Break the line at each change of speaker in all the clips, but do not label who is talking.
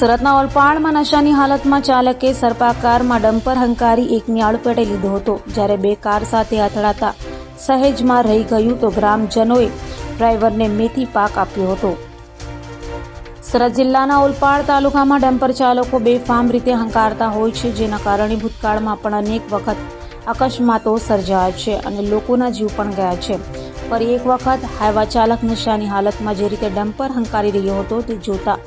સુરતના ઓલપાડમાં નશાની હાલતમાં ચાલકે સર્પાકારમાં ડમ્પર હંકારી એકની આડપેટે લીધો હતો, જ્યારે બે કાર સાથે અથડાતા સહેજમાં રહી ગયું તો ગ્રામજનોએ ડ્રાઈવરને મેથી પાક આપ્યો હતો. સુરત જિલ્લાના ઓલપાડ તાલુકામાં ડમ્પર ચાલકો બેફામ રીતે હંકારતા હોય છે, જેના કારણે ભૂતકાળમાં પણ અનેક વખત અકસ્માતો સર્જાયા છે અને લોકોના જીવ પણ ગયા છે. ફરી એક વખત હાઈવા ચાલક નશાની હાલતમાં જે રીતે ડમ્પર હંકારી રહ્યો હતો તે જોતા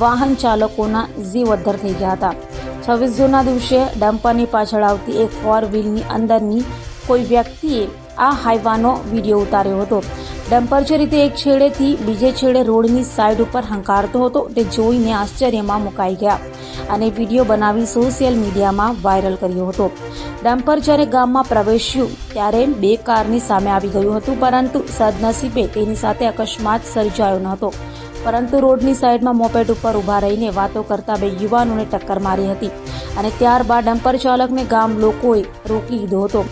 વાહન ચાલકોના જીવ અદ્ધર થઈ ગયા હતા. છવ્વીસ જૂનના દિવસે ડમ્પરની પાછળ આવતી એક ફોર વ્હીલની અંદરની કોઈ વ્યક્તિએ આ હાઈવાનો વીડિયો ઉતાર્યો હતો. ડમ્પર જે રીતે એક છેડેથી બીજે છેડે રોડની સાઈડ ઉપર હંકારતો હતો, તે જોઈને આશ્ચર્યમાં મુકાઈ ગયા. અને વીડિયો બનાવી સોશિયલ મીડિયામાં વાયરલ કર્યો હતો. ડમ્પર જ્યારે ગામમાં પ્રવેશ્યું, ત્યારે બે કારની સામે આવી ગયું હતું, પરંતુ સદનસીબે તેની સાથે અકસ્માત સર્જાયો ન હતો. પરંતુ રોડની સાઈડમાં મોપેડ ઉપર ઊભા રહીને વાતો કરતા બે યુવાનોને ટક્કર મારી હતી અને ત્યારબાદ ડમ્પર ચાલકને ગામ લોકોએ રોકી લીધો હતો.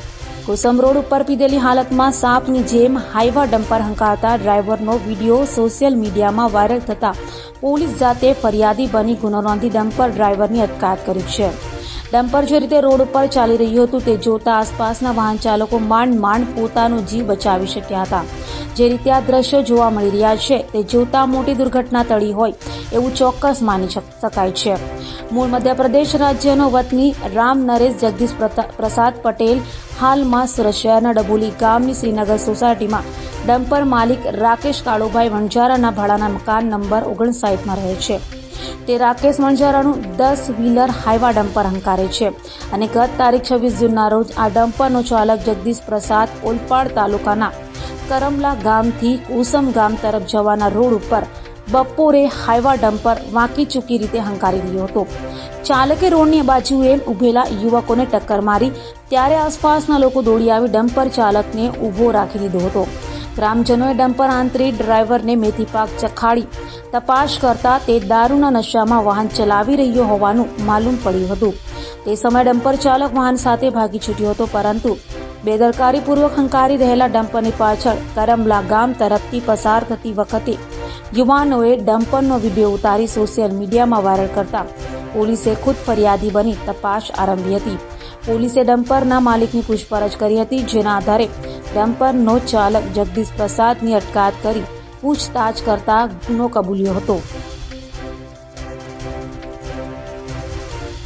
કોસમ રોડ ઉપર પીધેલી હાલતમાં સાપની જેમ હાઈવા ડમ્પર હંકારતા ડ્રાઈવરનો વીડિયો સોશિયલ મીડિયામાં વાયરલ થતા પોલીસ જાતે ફરિયાદી બની ગુનો નોંધી ડમ્પર ડ્રાઈવરની અટકાયત કરી છે. ડમ્પર જે રીતે રોડ ઉપર ચાલી રહ્યું હતું તે જોતા આસપાસના વાહન ચાલકો માંડ માંડ પોતાનો જીવ બચાવી શક્યા હતા. જે રીતે આ દ્રશ્યો જોવા મળી રહ્યા છે તે જોતા મોટી દુર્ઘટના ટળી હોય એવું ચોક્કસ માની શક- શકાય છે. મૂળ મધ્યપ્રદેશ રાજ્યનો વતની રામ નરેશ જગદીશ પ્રસાદ પટેલ હાલમાં સુરત શહેરના ડબોલી ગામની શ્રીનગર સોસાયટીમાં. ડમ્પર માલિક રાકેશ કાળુભાઈ વણઝારાના ભાડાના મકાન નંબર ઓગણસાઠમાં રહે છે. તે રાકેશ વણઝારાનું દસ વ્હીલર હાઈવા ડમ્પર હંકારે છે અને ગત તારીખ છવ્વીસ જૂનના રોજ આ ડમ્પરનો ચાલક જગદીશ પ્રસાદ ઓલપાડ તાલુકાના કરમલા ગામથી કુસમ ગામ તરફ જવાના રોડ ઉપર બપોરે હાઈવા ડમ્પર વાંકી ચૂકી રીતે હંકારી રહ્યો હતો. ચાલકે રોડની બાજુએ ઊભેલા યુવકોને ટક્કર મારી ત્યારે આસપાસના લોકો દોડી આવી ડમ્પર ચાલકને ઊભો રાખી દીધો હતો. ગ્રામજનોએ ડમ્પર આંતરી ડ્રાઈવરને મેથી પાક ચખાડી તપાસ કરતા તે દારૂના નશામાં વાહન ચલાવી રહ્યો હોવાનું માલુમ પડ્યું હતું. તે સમયે ડમ્પર ચાલક વાહન સાથે ભાગી છૂટ્યો હતો, પરંતુ બેદરકારીપૂર્વક હંકારી રહેલા ડમ્પરની પાછળ કરમલા ગામ તરફથી પસાર થતી વખતે યુવાનોએ ડમ્પરનો વીડિયો ઉતારી સોશિયલ મીડિયામાં વાયરલ કરતા પોલીસે ખુદ ફરિયાદી બની તપાસ આરંભી હતી. પોલીસે ડમ્પરના માલિકની પૂછપરછ કરી હતી, જેના આધારે ડમ્પરનો ચાલક જગદીશ પ્રસાદની અટકાયત કરી પૂછતાછ કરતા ગુનો કબૂલ્યો હતો.